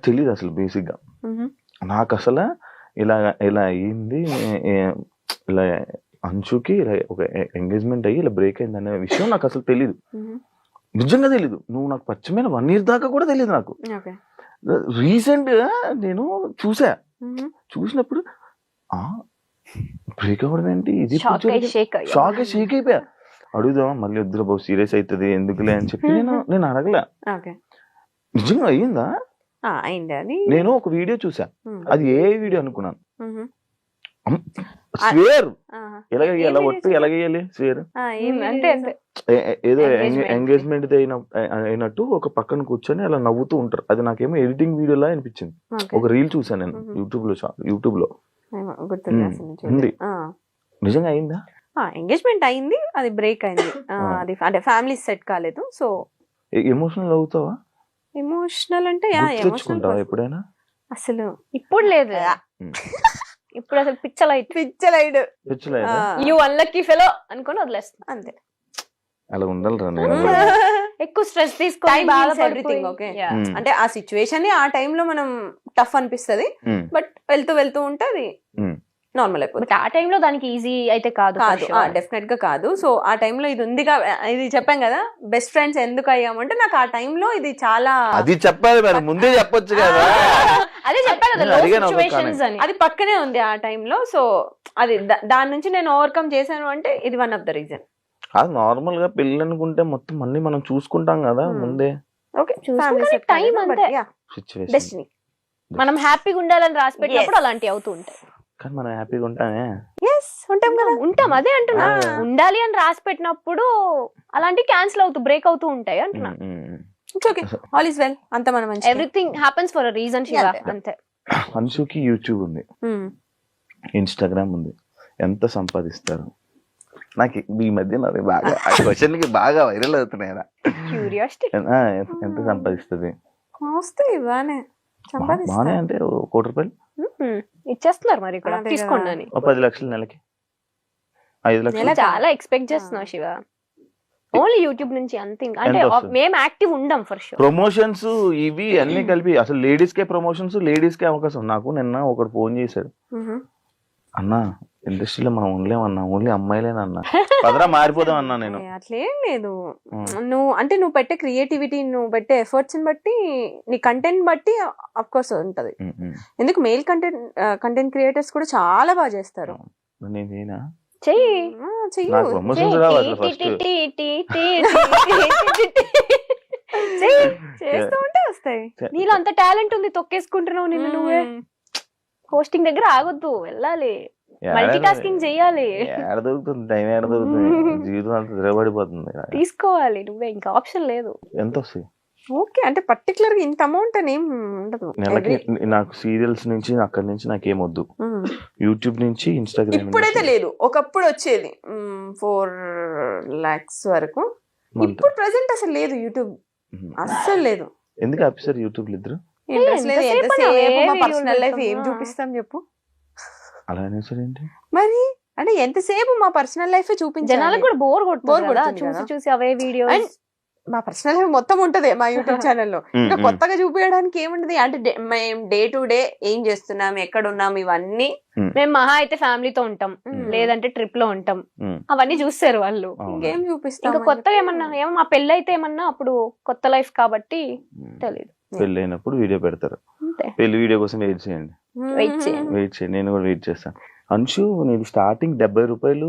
నాకు తెలియదు అసలు బేసిక్గా మ్మ్. నాకు అసలు ఇలా ఇలా అయ్యింది ఇలా అంచుకి ఇలా ఒక ఎంగేజ్మెంట్ అయ్యి ఇలా బ్రేక్ అయింది అనే విషయం నాకు అసలు తెలియదు. నిజంగా తెలీదు. నువ్వు నాకు పచ్చమైన వన్ ఇయర్ దాకా కూడా తెలియదు నాకు. ఓకే. రీసెంట్గా నేను చూసా. చూసినప్పుడు బ్రేక్ అవ్వడం ఏంటి? ఇది షాక్ షేక్ అయిపోయా. అడుగుదాం మళ్ళీ వద్దురా బాబు సీరియస్ అవుతుంది ఎందుకులే అని చెప్పి నేను నేను అడగలే. నిజంగా అయ్యిందా? అయింది అది నేను ఒక వీడియో చూసా మ్మ్. అది ఏ వీడియో అనుకున్నాను. స్వేర్. ఎలాగ ఎలా ఒట్టు video ఎలాగేయాలి స్వేర్ ఏదో. ఎంగేజ్మెంట్ అయిన అయినట్టు ఒక పక్కన కూర్చొని అలా నవ్వుతూ ఉంటారు అది నాకేమో ఎడిటింగ్ వీడియోలా అనిపించింది ఓకే. ఒక రీల్ చూసాను నేను. యూట్యూబ్లో యూట్యూబ్లో ఉంది. నిజంగా అయిందా ఎంగేజ్మెంట్ అయింది అది బ్రేక్ అయింది ఆ, ఆ. అది అంటే ఫ్యామిలీ సెట్ కాలేదు సో ఎమోషనల్ అవుతావా ఎమోషనల్ అంటే యా ఎమోషనల్ ఎప్పుడైనా? అసలు ఇప్పుడు లేదు. ఇప్పుడు అసలు పిచ్చలైట్ పిచ్చలైడ్ తెచ్చలేదా యూ అన్లక్కీ ఫెలో అనుకొని వదిలేస్తా అంతే. అలా ఉండాలిరా నేను ఎక్కువ స్ట్రెస్ తీసుకొని? Yeah. మ్మ్. అంటే ఆ సిచ్యువేషన్ ఆ time లో మనం టఫ్ అనిపిస్తది. బట్ వెళ్తూ వెళ్తూ ఉంటే అది. నార్మల్ అయిపోతుంది. ఆ టైంలో దానికి ఈజీ అయితే కాదు కాదు. డెఫినెట్గా కాదు. సో ఆ time లో ఇది ఉంది కా- ఇది చెప్పాం కదా బెస్ట్ ఫ్రెండ్స్ ఎందుకు అయ్యామంటే నాకు ఆ time లో ఇది చాలా అది చెప్పాలి మరి ముందే చెప్పొచ్చు కదా. అదే చెప్పాను కదా. అని. అది పక్కనే ఉంది ఆ time లో సో అది దా- దాని నుంచి నేను ఓవర్కమ్ చేశాను అంటే ఇది వన్ ఆఫ్ ద రీజన్ అది నార్మల్గా పెళ్ళి అనుకుంటే మొత్తం అన్ని మనం చూసుకుంటాం కదా మ్మ్. ముందే. ఓకే time అంతే. సిచ్యువేషన్ డెస్టినీ మనం హ్యాపీగా ఉండాలని రాసి పెట్టినప్పుడు. అలాంటివి అవుతూ ఉంటాయి. కానీ మనం హ్యాపీగా ఉంటామే. ఎస్ ఉంటాం కదా. ఉంటాం అదే అంటున్నా. ఉండాలి అని రాసి పెట్టినప్పుడు అలాంటివి క్యాన్సిల్ అవుతూ బ్రేక్ అవుతూ ఉంటాయి అంటున్నా. It's okay all is well అంత మన మంచి everything happens for reason Shiva అంతే. అంశుకి యూట్యూబ్ ఉంది. ఇన్స్టాగ్రామ్ ఉంది. ఎంత సంపాదిస్తారు? నాకు ఈ మధ్య బాగా ఆ క్వశ్చన్కి బాగా వైరల్ అవుతున్నాయి. క్యూరియాసిటీ ఎంత- ఎంత సంపాదిస్తుంది? బాగానే సంపాదిస్తా. అంటే కోటి రూపాయలు? ఇచ్చేస్తున్నారు మరి ఇక్కడ. అదే కదా. తీసుకోండి అని. ఓ పది లక్షలు నెలకి. ఐదు లక్షలు? చాలా ఎక్స్పెక్ట్ చేస్తున్నావు శివ. ఓన్లీ యూట్యూబ్ నుంచి అంతే ఇంకా. అంటే ఎంత వస్తుంది? మేము యాక్టివ్ ఉండం ఫర్ షూర్. ప్రమోషన్స్ ఇవి అన్ని కలిపి అసలు లేడీస్ కే ప్రమోషన్స్ లేడీస్ కే అవకాశం. నాకు నిన్న ఒకడు ఫోన్ చేశాడు. అన్నా ఇండస్ట్రీలో మనం ఉండలేమన్నా ఓన్లీ అమ్మాయిలేనన్నా పదరా మారిపోదాం అన్నా నేను. అట్లేం లేదు. నువ్వు అంటే నువ్వు పెట్టే క్రియేటివిటీ నువ్వు పెట్టే ఎఫర్ట్స్ని బట్టి నీ కంటెంట్ బట్టి అఫ్ కోర్స్ ఉంటది. ఎందుకు మెయిల్ కంటెంట్ కంటెంట్ క్రియేటర్స్ కూడా చాలా బాగా చేస్తారు. చెయ్యి. చేస్తూ ఉంటే వస్తాయి. నీలో అంత టాలెంట్ ఉంది తొక్కేసుకుంటున్నావు నిన్ను నువ్వే. హోస్టింగ్ దగ్గర ఆగొద్దు వెళ్ళాలి. మల్టీ టాస్కింగ్ చెయ్యాలి ఏడ దొరుకుతుంది? టైం ఏడ దొరుకుతుంది? జీవితం అంతా తిరగబడిపోతుంది తీసుకోవాలి నువ్వే ఇంకా ఆప్షన్ లేదు. ఎంత వస్తాయి? ఓకే అంటే పర్టికులర్గా ఇంత అమౌంట్ అని ఏం ఉండదు. నెలకి నాకు సీరియల్స్ నుంచి అక్కడి నుంచి నాకేమొద్దు ఉమ్. యూట్యూబ్ నుంచి ఇన్స్టాగ్రామ్ ఇప్పుడైతే లేదు. ఒకప్పుడు వచ్చేది. ఫోర్ లాక్స్ వరకు. ఇప్పుడు ప్రెసెంట్ అసలు లేదు యూట్యూబ్ అస్సలు లేదు. ఎందుకు ఆపిస్తారు యూట్యూబ్ ఇద్దరు ఇంట్రెస్ట్ లేదు. ఎంతసేపు పర్సనల్ లైఫ్ ఏం? చూపిస్తాం చెప్పు. అలా మరి? అంటే ఎంతసేపు మా పర్సనల్ లైఫ్ చూపించాలి? జనాలకు కూడా బోర్ కదా కొడుతుంది చూసి. చూసి అవే వీడియోస్ And మా పర్సనల్ లైఫ్ మొత్తం ఉంటది మా యూట్యూబ్ ఛానల్లో. ఇంకా. కొత్తగా చూపించడానికి ఏముంటది అంటే డే- మేము డే టు డే ఏం చేస్తున్నాం ఎక్కడ ఉన్నాం ఇవన్నీ మేము మహా అయితే ఫ్యామిలీతో ఉంటాం. లేదంటే ట్రిప్లో ఉంటాం అవన్నీ చూస్తారు వాళ్ళు. ఇంకేం చూపిస్తాం ఇంకా కొత్తగా ఏమన్నా ఏమో మా పెళ్ళి అయితే ఏమన్నా అప్పుడు కొత్త లైఫ్ కాబట్టి. తెలియదు పెళ్ళి అయినప్పుడు వీడియో పెడతారు. పెళ్ళి వీడియో కోసం వెయిట్ చేయండి. చేయండి. వెయిట్ చేయండి. నేను కూడా వెయిట్ చేస్తాను. అంశు నీది స్టార్టింగ్ డెబ్బై రూపాయలు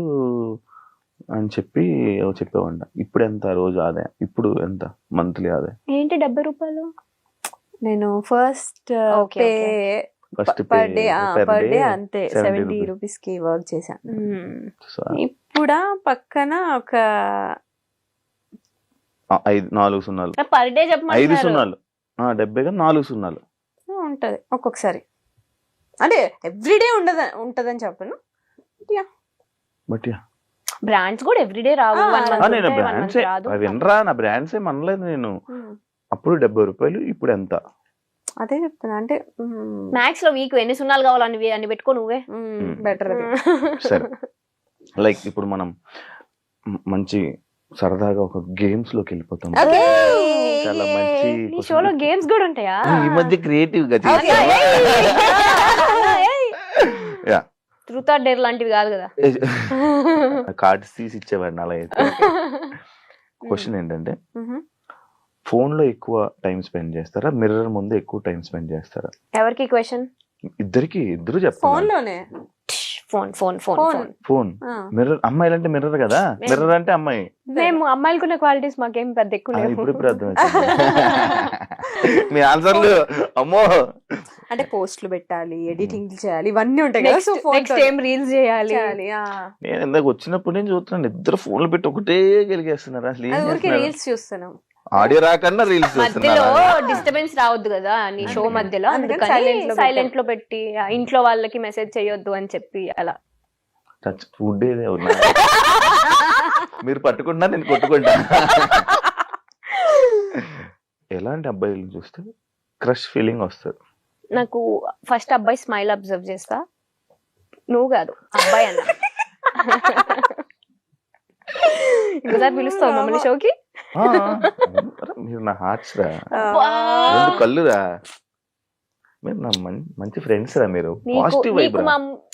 అని చెప్పి చెప్పేవాడి ఇప్పుడు ఎంత? రోజు ఆదాయం. ఇప్పుడు ఎంత? మంత్లీ ఆదాయం. ఏంటి డెబ్బై రూపాయలు? నేను first pay first per day per day అంతే. 70 సెవెంటీ. రూపీస్కి వర్క్ చేశాను. మ్మ్. ఇప్పుడు పక్కన ఒక ఐదు నాలుగు సున్నాలు. పర్ డే ఐదు చెప్పమంటున్నారు. సున్నాలు. డెబ్బై కదా నాలుగు సున్నాలు. ఉంటది. ఒక్కొక్కసారి. అంటే ఎవ్రీడే ఉండదు ఉంటదని చెప్పను. బట్ యా బ్రాండ్స్ కూడా ఎవ్రీడే రావు. నేను బ్రాండ్స్ వినరా? నా బ్రాండ్స్ ఏం అనలేదు నేను. అప్పుడు డెబ్బై రూపాయలు ఇప్పుడు ఎంత? అదే చెప్తున్నా. అంటే మ్యాక్స్లో వీక్ ఎన్ని సున్నాలు కావాలని అన్ని పెట్టుకో నువ్వే. బెటర్ అది. సరే. లైక్ ఇప్పుడు మనం మంచి సరదాగా ఒక గేమ్స్లోకి వెళ్ళిపోతాం. ఓకే చాలా మంచి question. షోలో గేమ్స్ కూడా ఉంటాయా? ఈ మధ్య క్రియేటివ్గా యా ట్రూత్ ఆర్ డేర్ లాంటివి కాదు కదా. కార్డ్స్ తీసి ఇచ్చేవాడిని అలా అయితే. క్వశ్చన్ ఏంటంటే మ్మ్. ఫోన్లో ఎక్కువ టైం స్పెండ్ చేస్తారా? మిర్రర్ ముందు ఎక్కువ టైం స్పెండ్ చేస్తారా? ఎవరికి క్వశ్చన్ ఇద్దరికి ఇద్దరు ఫోన్ చెప్తాను లోనే ఫోన్ ఫోన్ ఫోన్. మిర్రర్ అమ్మాయిలు అంటే మిర్రర్ కదా? మిర్రర్ అంటే అమ్మాయి. మేము అమ్మాయిలకున్న క్వాలిటీస్ మాకేం పెద్ద ఎక్కువ ఇప్పుడు ఇప్పుడు మీ ఆన్సర్లు అమ్మో. అంటే పోస్టులు పెట్టాలి ఎడిటింగ్ చేయాలి ఇవన్నీ ఉంటాయి కదా సో నెక్స్ట్ ఏం రీల్స్ చేయాలి? చేయాలి ఆ. నేను ఇందాక వచ్చినప్పుడు నేను చూస్తున్నాను ఇద్దరు ఫోన్లు పెట్టి ఒకటే గెలిగేస్తున్నారు అసలు? రీల్స్ చూస్తున్నాం. ఆడియో రాకన్నా రీల్స్ మధ్యలో డిస్టర్బెన్స్ రావద్దు కదా నీ షో మధ్యలో అందుకని సైలెంట్లో పెట్టి ఇంట్లో వాళ్ళకి మెసేజ్ చేయొద్దు అని చెప్పి అలా. టచ్ ఫుడ్ ఏదే ఉన్నా మీరు పట్టుకుంటున్నా నేను కొట్టుకుంటా ఎలాంటి అబ్బాయిలు చూస్తే క్రష్ ఫీలింగ్ వస్తుంది. నాకు ఫస్ట్ అబ్బాయి స్మైల్ అబ్జర్వ్ చేస్తా. నువ్వు కాదు అబ్బాయి అన్న. ఇంకోసారి పిలుస్తావు మమ్మల్ని షోకి? మీరు నా హార్ట్స్ రా. రెండు కళ్ళురా. మీరు నా మం- మంచి ఫ్రెండ్స్ రా మీరు. పాజిటివ్ వైబ్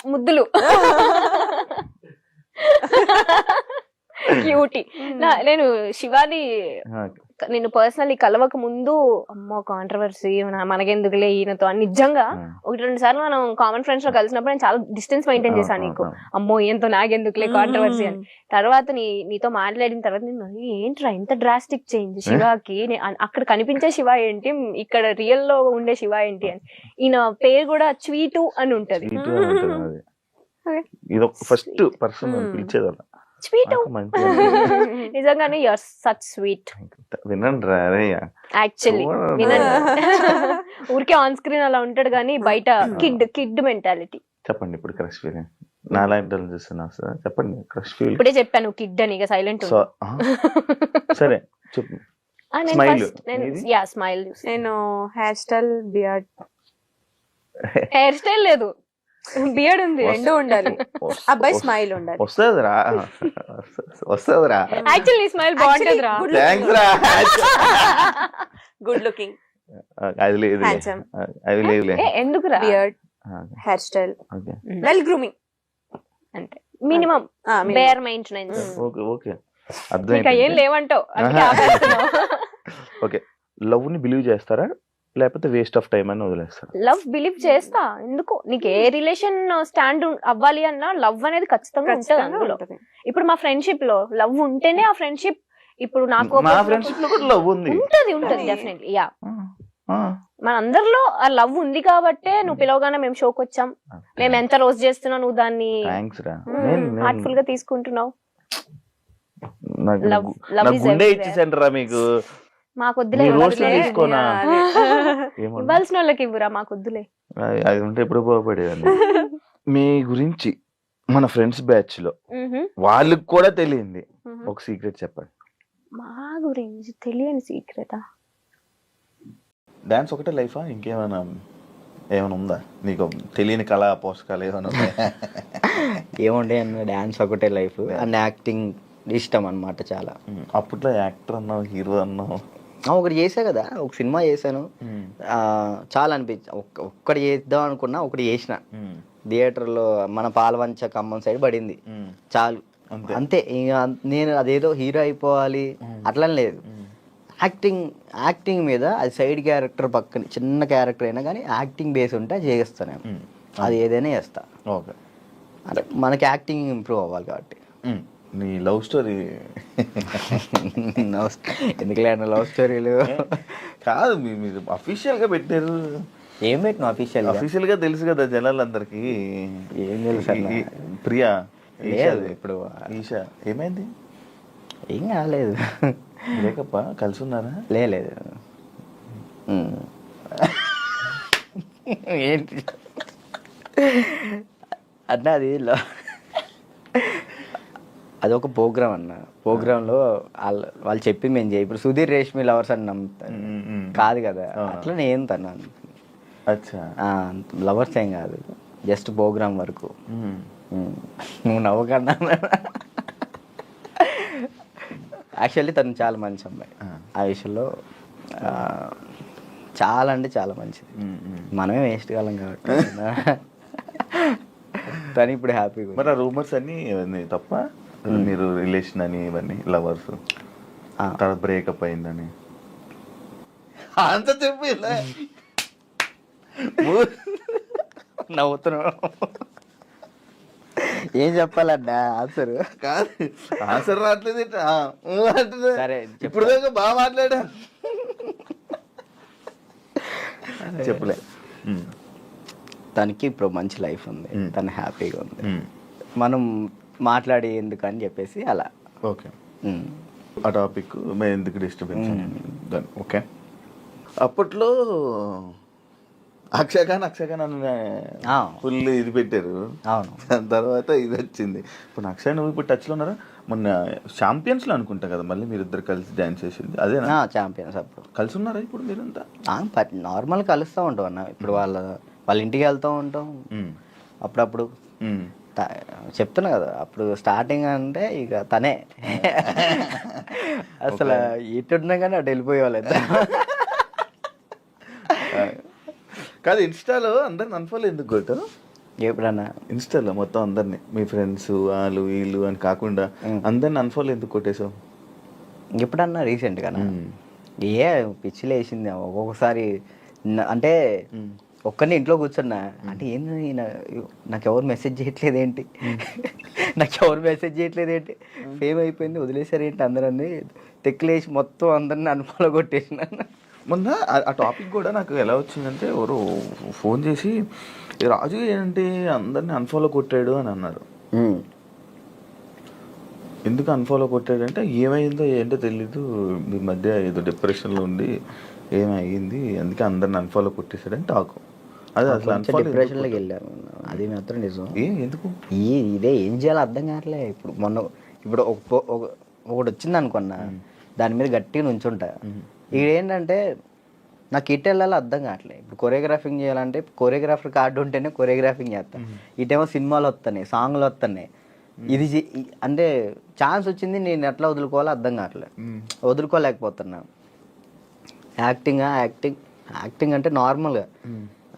ముద్దులు. క్యూటీ నా- నేను శివాని నేను పర్సనల్లీ కలవక ముందు అమ్మో కాంట్రవర్సీ మనకెందుకులే ఈయనతో అని నిజంగా ఒకటి రెండు సార్లు మనం కామన్ ఫ్రెండ్స్లో కలిసినప్పుడు నేను చాలా డిస్టెన్స్ మెయింటైన్ చేశాను నీకు. అమ్మో ఈయనతో నాకెందుకులే కాంట్రవర్సీ అని. తర్వాత నీ నీతో మాట్లాడిన తర్వాత నేను "అరే, ఏంట్రా ఇంత డ్రాస్టిక్ చేంజ్ శివాకి? అక్కడ కనిపించే శివ ఏంటి? ఇక్కడ రియల్లో ఉండే శివ ఏంటి? అని. ఈయన పేరు కూడా స్వీటు అని ఉంటది. ఇది ఒక ఫస్ట్ పర్సన్ Hmm. స్వీటు నిజంగానే యూఆర్ సచ్ స్వీట్ వినండి యాక్చువల్లీ. వినండి. ఊరికే ఆన్ స్క్రీన్ అలా ఉంటాడు కానీ బయట కిడ్ కిడ్ మెంటాలిటీ చెప్పండి ఇప్పుడు క్రష్ ఫీలింగ్ నా లైఫ్ చూస్తున్నా సార్. చెప్పండి క్రష్ ఫీల్ ఇప్పుడే చెప్పాను కిడ్ అని ఇక సైలెంట్ సరే చెప్పు. నీది? యా స్మైల్ నేను hair style beard hair style లేదు. బియర్డ్ ఉంది రెండు ఉండాలి. అబ్బాయి స్మైల్ ఉండాలి. వస్తుందిరా. వస్తుందిరా. యాక్చువల్లీ నీ స్మైల్ బాగుంటది రా థ్యాంక్స్ రా. గుడ్ లుకింగ్ అది లేదు. అది లేదులే ఎందుకు రా beard hair style okay. Well grooming అంటే minimum bare maintenance okay okay. ఇంకా ఏం లేవంటావు. ఓకే. లవ్ని బిలీవ్ చేస్తారా? లేకపోతే వేస్ట్ ఆఫ్ టైం అని వదిలేస్తారా లవ్ బిలీవ్ చేస్తా. ఎందుకు? నీకు ఏ రిలేషన్ స్టాండ్ అవ్వాలి అన్నా లవ్ అనేది ఖచ్చితంగా ఉంటుంది అందులో. ఇప్పుడు మా ఫ్రెండ్షిప్లో లవ్ ఉంటేనే ఆ ఫ్రెండ్షిప్ ఇప్పుడు నాకు మా ఫ్రెండ్షిప్లో కూడా లవ్ ఉంది. ఉంటది ఉంటది. డెఫినెట్లీ యా ఆ, ఆ. మన అందరిలో ఆ లవ్ ఉంది కాబట్టే నువ్వు పిలవగానే మేము షోకి వచ్చాం. మేము ఎంత రోజు చేస్తున్నా నువ్వు దాన్ని? హార్ట్ఫుల్గా తీసుకుంటున్నావు. నాకు లవ్ లవ్ గుండె ఇచ్చేసండి మీకు. మాకు వద్దులే ఇవ్వాల్సిన వాళ్ళకి ఇవ్వరా మాకు వద్దులే అది- ఉంటే ఎప్పుడు పోపడేదాన్ని మీ గురించి మన ఫ్రెండ్స్ బ్యాచ్లో. వాళ్ళకి కూడా తెలియంది. ఒక సీక్రెట్ చెప్పండి. మా గురించి తెలియని సీక్రెటా? డాన్స్ ఒకటే లైఫా? ఇంకేమైనా ఏమైనా ఉందా? నీకు తెలియని కళా పోషకాలు ఏమైనా ఉన్నాయా? ఏముండే అన్న డ్యాన్స్ ఒకటే లైఫ్. అండ్ యాక్టింగ్ ఇష్టం అన్నమాట చాలా. అప్పట్లో యాక్టర్ అన్నావు హీరో అన్నావు. ఒకటి చేసా కదా ఒక సినిమా చేశాను. చాలా అనిపించి ఒక్క- ఒక్కటి చేద్దాం అనుకున్నా ఒకటి చేసిన. థియేటర్లో మన పాలవంచ ఖమ్మం సైడ్ పడింది. చాలు. అంతే. ఇక నేను అదేదో హీరో అయిపోవాలి. అట్లని లేదు. యాక్టింగ్ యాక్టింగ్ మీద అది సైడ్ క్యారెక్టర్ పక్కన చిన్న క్యారెక్టర్ అయినా కానీ యాక్టింగ్ బేస్ ఉంటే చేస్తాను అది ఏదైనా చేస్తా. ఓకే. అంటే మనకి యాక్టింగ్ ఇంప్రూవ్ అవ్వాలి కాబట్టి. నీ లవ్ స్టోరీ? ఎందుకులే అన్న లవ్ స్టోరీలు కాదు మీరు అఫీషియల్గా పెట్టారు. ఏం పెట్టిన అఫీషియల్ అఫీషియల్గా తెలుసు కదా జనాలందరికి. ఏం తెలుసు ప్రియా లేదు ఇప్పుడు ఈషా ఏమైంది? ఏం కాలేదు. బ్రేకప్ కలిసి ఉన్నారా? లేదు. ఏంటి? అన్న అది లో- అదొక ప్రోగ్రామ్ అన్న. ప్రోగ్రాంలో వాళ్ళు వాళ్ళు చెప్పి మేము చేయ. ఇప్పుడు సుధీర్ రేష్మి లవర్స్ అని నమ్ముతాను. కాదు కదా. అట్లా నేను తను అచ్చా. లవర్స్ ఏం కాదు. జస్ట్ ప్రోగ్రామ్ వరకు. నువ్వు నవ్వకన్నా. యాక్చువల్లీ తను చాలా మంచి అమ్మాయి. ఆ. విషయంలో చాలా అంటే చాలా మంచిది. మనమే వేస్ట్ కాలం కాబట్టి. తను ఇప్పుడు హ్యాపీగా మరి ఆ రూమర్స్ అన్ని తప్ప? మీరు రిలేషన్ అని ఇవన్నీ లవర్స్ ఆ. తర్వాత బ్రేకప్ అయిందని. అంత చెప్పు ఇలా. నవ్వుతున్నావు. ఏం చెప్పాలన్నా? ఆన్సర్. కాదు. ఆన్సర్ రావట్లేదు. సరే. ఇప్పుడు దాకా బాగా మాట్లాడా? చెప్పులే. తనకి ఇప్పుడు మంచి లైఫ్ ఉంది. మ్మ్. తను హ్యాపీగా ఉంది. ఉమ్, మనం మాట్లాడి ఎందుకు అని చెప్పేసి అలా. ఓకే. ఆ టాపిక్ మేము ఎందుకు డిస్టర్బెన్స్ ఓకే. అప్పట్లో అక్షయఖాన్ అక్షయఖాన్ అని. ఫుల్ ఇది పెట్టారు. అవును. దాని తర్వాత ఇది వచ్చింది. ఇప్పుడు అక్షయ్ నువ్వు ఇప్పుడు టచ్లో ఉన్నారా? మొన్న ఛాంపియన్స్లో అనుకుంటా కదా మళ్ళీ మీరు ఇద్దరు కలిసి డాన్స్ చేసింది. అదేనా? ఛాంపియన్స్ అప్పుడు. కలిసి ఉన్నారా ఇప్పుడు మీరంతా? నార్మల్ కలుస్తూ ఉంటాం అన్న. ఇప్పుడు వాళ్ళ వాళ్ళ ఇంటికి వెళ్తూ ఉంటాం. అప్పుడప్పుడు. చెప్తున్నా కదా అప్పుడు స్టార్టింగ్ అంటే ఇక తనే. అసలు ఎట్టున్నా కానీ అటు వెళ్ళిపోయేవాళ్ళు. కాదు ఇన్స్టాలో అందరిని అన్ఫాలో ఎందుకు కొట్టావు ఎప్పుడన్నా? ఇన్స్టాలో మొత్తం అందరిని మీ ఫ్రెండ్స్ వాళ్ళు వీళ్ళు అని కాకుండా అందరిని అన్ఫాలో ఎందుకు కొట్టేశావు? ఎప్పుడన్నా రీసెంట్గా మ్మ్. ఏ పిచ్చి లేచింది ఒక్కొక్కసారి అంటే ఒక్కరిని ఇంట్లో కూర్చున్నా అంటే ఏంది ఈయన నాకు ఎవరు మెసేజ్ చేయట్లేదు ఏంటి నాకు ఎవరు మెసేజ్ చేయట్లేదు ఏంటి ఫేమ్ అయిపోయింది వదిలేసారు ఏంటి అందరని. తెక్కులేసి మొత్తం అందరిని అనుఫాలో కొట్టేసిన. మొన్న ఆ- టాపిక్ కూడా నాకు ఎలా వచ్చిందంటే ఎవరు ఫోన్ చేసి "ఈ రాజు ఏంటి అందరిని అన్ఫాలో కొట్టాడు అని అన్నారు. ఎందుకు అన్ఫాలో కొట్టాడంటే ఏమైందో ఏంటో తెలీదు మీ మధ్య ఏదో డిప్రెషన్లో ఉండి ఏమైంది అందుకే అందరిని అన్ఫాలో కొట్టేశాడని టాక్. అదే డిప్రెషన్లోకి అది మాత్రం నిజం. ఏ ఎందుకు? ఈ ఇదే ఏం చేయాలో అర్థం కావట్లే. ఇప్పుడు మొన్న ఇప్పుడు ఒకటి వచ్చింది అనుకున్నా. దాని మీద గట్టిగా నుంచుంటా. ఏంటంటే నాకు ఇటు వెళ్ళాలో అర్థం కావట్లే. ఇప్పుడు కొరియోగ్రాఫింగ్ చేయాలంటే కొరియోగ్రాఫర్ కార్డు ఉంటేనే కొరియోగ్రాఫింగ్ చేస్తాను ఇటేమో సినిమాలు వస్తున్నాయి సాంగ్లు వస్తున్నాయి ఇది అంటే ఛాన్స్ వచ్చింది నేను ఎట్లా వదులుకోవాలో అర్థం కావట్లే. వదులుకోలేకపోతున్నా. యాక్టింగ్ యాక్టింగ్ యాక్టింగ్ అంటే నార్మల్గా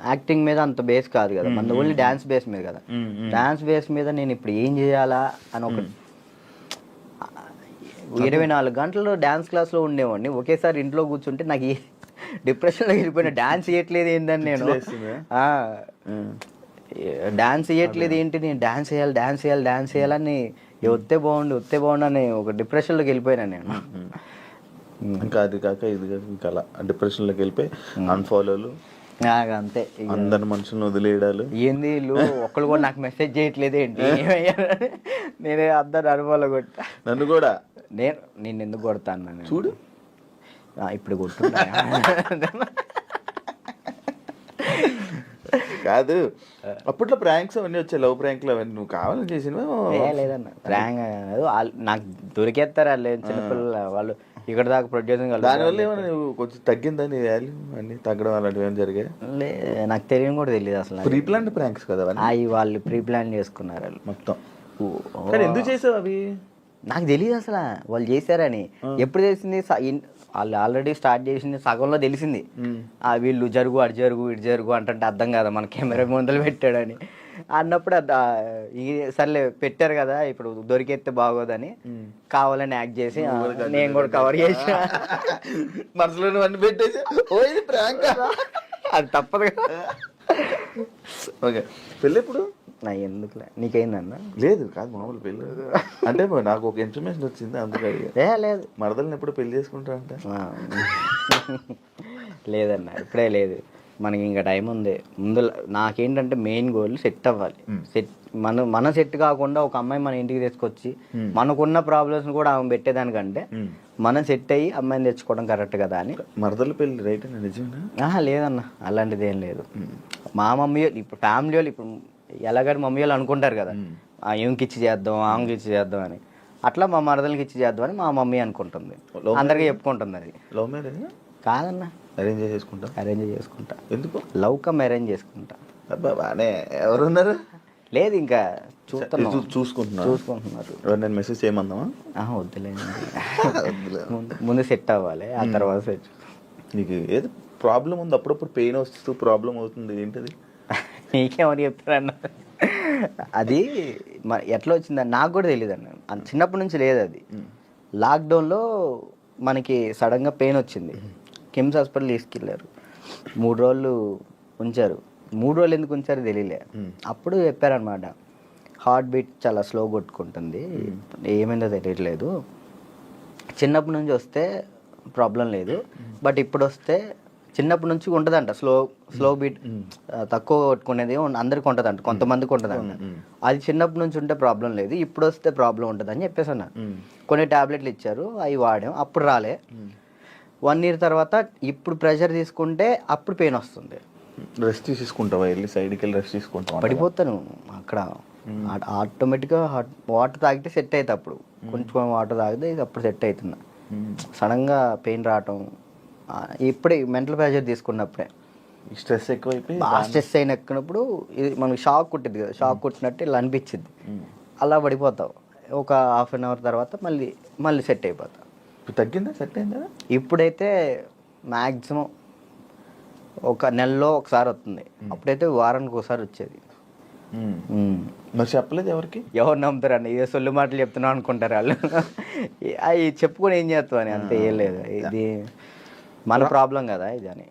యాక్టింగ్ మీద అంత బేస్ కాదు కదా. మన ఓన్లీ డాన్స్ బేస్ మీద కదా. డాన్స్ బేస్ మీద నేను ఇప్పుడు ఏం చేయాలా అని ఒక ఇరవై నాలుగు గంటలు డాన్స్ క్లాస్లో ఉండేవాడిని. ఒకేసారి ఇంట్లో కూర్చుంటే నాకు డిప్రెషన్లో వెళ్ళిపోయిన డాన్స్ చేయట్లేదు ఏందని నేను? డాన్స్ చేయట్లేదు ఏంటి? నేను డాన్స్ చేయాలి డాన్స్ చేయాలి డాన్స్ చేయాలని "ఏ వస్తే బాగుండు వస్తే బాగుండు అని ఒక డిప్రెషన్లోకి వెళ్ళిపోయినా నేను. ఇంకా అది కాక ఇది కాక ఇంకా అలా డిప్రెషన్లోకి వెళ్ళిపోయి అన్ఫాలోలు నాకు అంతే అందరి మనుషులను వదిలేయడాలు? ఏంది వీళ్ళు? ఒక్కళ్ళు కూడా నాకు మెసేజ్ చేయట్లేదు ఏంటి? నేనే అందరు అనుభవాలు కొట్టా. నన్ను కూడా? నేను నేను ఎందుకు కొడతాను నేను? చూడు. ఇప్పుడు కొట్టున్నా కాదు. అప్పట్లో ప్రాంక్స్ అవన్నీ వచ్చాయి లవ్ ప్రాంక్లు అవన్నీ. నువ్వు కావాలని చేసినవా లేదన్న. ప్రాంక్ నాకు దొరికేస్తారు? వాళ్ళు చిన్నపిల్లలు వాళ్ళు ఇక్కడ దాకా ప్రొడ్యూసింగ్ దానివల్ల ఏమైనా నువ్వు కొంచెం తగ్గిందా నీ వాల్యూ అన్ని తగ్గడం అలాంటివి ఏమైనా జరిగాయి? నాకు తెలియని కూడా తెలియదు అసలు ప్రీ ప్లాన్ ప్రాంక్స్ కదా అవి వాళ్ళు ప్రీ ప్లాన్ చేసుకున్నారు వాళ్ళు. మొత్తం. కానీ ఎందుకు చేసావు అవి? నాకు తెలియదు అసలు. వాళ్ళు చేశారని. ఎప్పుడు తెలిసింది? వాళ్ళు ఆల్రెడీ స్టార్ట్ చేసింది సగంలో తెలిసింది. ఆ వీళ్ళు జరుగు అటు జరుగు ఇటు జరుగు అంటే అర్థం కదా. మన కెమెరా ముందలు పెట్టాడని. అన్నప్పుడు ఈ సర్లే పెట్టారు కదా ఇప్పుడు దొరికేస్తే బాగోదని కావాలని యాక్ట్ చేసి నేను కూడా కవర్ చేసిన. మనసులో అన్ని పెట్టేసి ఓ ఇది ప్రాంక్ అది తప్పదు కదా. ఓకే. పెళ్ళి ఎప్పుడు నా ఎందుకులే నీకైందన్న? లేదు కాదు మామూలు పెళ్ళి. అంటే నాకు ఒక ఇన్ఫర్మేషన్ వచ్చింది అందుకే లేదు. మరదల్ని ఎప్పుడు పెళ్ళి చేసుకుంటా అంటే. లేదన్న ఇప్పుడే లేదు. మనకి ఇంకా టైం ఉంది. ముందు నాకేంటంటే మెయిన్ గోల్ సెట్ అవ్వాలి. సెట్ మన మన సెట్ కాకుండా ఒక అమ్మాయి మన ఇంటికి తీసుకొచ్చి మనకున్న ప్రాబ్లమ్స్ కూడా ఆమె పెట్టేదానికంటే మనం సెట్ అయ్యి అమ్మాయిని తెచ్చుకోవడం కరెక్ట్ కదా అని. మరదల పెళ్ళి రైట్ నిజమేనా? ఆహా లేదన్న. అలాంటిది ఏం లేదు. మా మమ్మీ వాళ్ళు- ఇప్పుడు ఫ్యామిలీ వాళ్ళు ఇప్పుడు ఎలాగని మమ్మీ వాళ్ళు అనుకుంటారు కదా. ఈమెకి ఇచ్చి చేద్దాం ఆమెకి ఇచ్చి చేద్దాం అని. అట్లా మా మరదలకి ఇచ్చి చేద్దాం అని మా మమ్మీ అనుకుంటుంది. అందరికీ చెప్పుకుంటుంది అది. లవ్ మ్యారేజ్ కాదన్న. అరేంజ్ చేసుకుంటా. అరేంజ్ చేసుకుంటా. ఎందుకు? లవ్ కమ్ అరేంజ్ చేసుకుంటా. అబ్బా బానే. ఎవరున్నారు? లేదు ఇంకా చూస్తున్నాం. చూ- చూసుకుంటున్నా చూసుకుంటున్నారు. ఎవరు నేను మెసేజ్ చేయమందామా? వద్దులేండి. ముందు- సెట్ అవ్వాలి ఆ తర్వాత సెట్ నీకు ఏదో ప్రాబ్లం ఉంది? అప్పుడప్పుడు పెయిన్ వస్తూ ప్రాబ్లం అవుతుంది. ఏంటది? నీకేమని చెప్తారన్న? అది ఎట్లా వచ్చిందని నాకు కూడా తెలియదు అన్న అంత చిన్నప్పటి నుంచి లేదు అది. లాక్డౌన్లో మనకి సడన్గా పెయిన్ వచ్చింది. కిమ్స్ హాస్పిటల్ తీసుకెళ్ళారు. మూడు రోజులు ఉంచారు. మూడు రోజులు ఎందుకు ఉంచారో తెలియలే. అప్పుడు చెప్పారనమాట హార్ట్ బీట్ చాలా స్లో కొట్టుకుంటుంది. ఏమైందో తెలియట్లేదు. చిన్నప్పటి నుంచి వస్తే ప్రాబ్లం లేదు. బట్ ఇప్పుడు వస్తే చిన్నప్పటి నుంచి ఉంటుందంట. స్లో స్లో బీట్ తక్కువ కొట్టుకునేది అందరికి ఉంటుందంట. కొంతమందికి ఉంటుందంట. అది చిన్నప్పటి నుంచి ఉంటే ప్రాబ్లం లేదు. ఇప్పుడు వస్తే ప్రాబ్లం ఉంటుంది అని చెప్పేసి అన్న కొన్ని టాబ్లెట్లు ఇచ్చారు. అవి వాడాం. అప్పుడు రాలే. వన్ ఇయర్ తర్వాత ఇప్పుడు ప్రెషర్ తీసుకుంటే అప్పుడు పెయిన్ వస్తుంది. రెస్ట్ తీసుకుంటావా? వెళ్ళి సైడ్కి వెళ్ళి రెస్ట్ తీసుకుంటావా పడిపోతాను. అక్కడ ఆటోమేటిక్గా వాటర్ తాగితే సెట్ అవుతుంది అప్పుడు. కొంచెం వాటర్ తాగితే అప్పుడు సెట్ అవుతుంది సడన్గా పెయిన్ రావటం ఇప్పుడే మెంటల్ ప్రెషర్ తీసుకున్నప్పుడే. స్ట్రెస్ ఎక్కువైపోయి స్ట్రెస్ అయినప్పుడు ఇది మనకి షాక్ కుట్టింది కదా. షాక్ కుట్టినట్టు ఇలా అనిపించింది అలా పడిపోతావు. ఒక హాఫ్ అన్ అవర్ తర్వాత మళ్ళీ మళ్ళీ సెట్ అయిపోతావు. ఇప్పుడు తగ్గిందా? సెట్ అయిందా ఇప్పుడైతే మ్యాక్సిమం ఒక నెలలో ఒకసారి వస్తుంది. అప్పుడైతే వారానికి ఒకసారి వచ్చేది. మరి చెప్పలేదు ఎవరికి? ఎవరు నమ్ముతారు అన్న ఇదే సొల్లు మాటలు చెప్తున్నావు అనుకుంటారు వాళ్ళు. అవి చెప్పుకొని ఏం చేస్తావు అని? అంతే ఏం లేదు. ఇది మన ప్రాబ్లం కదా ఇది అని.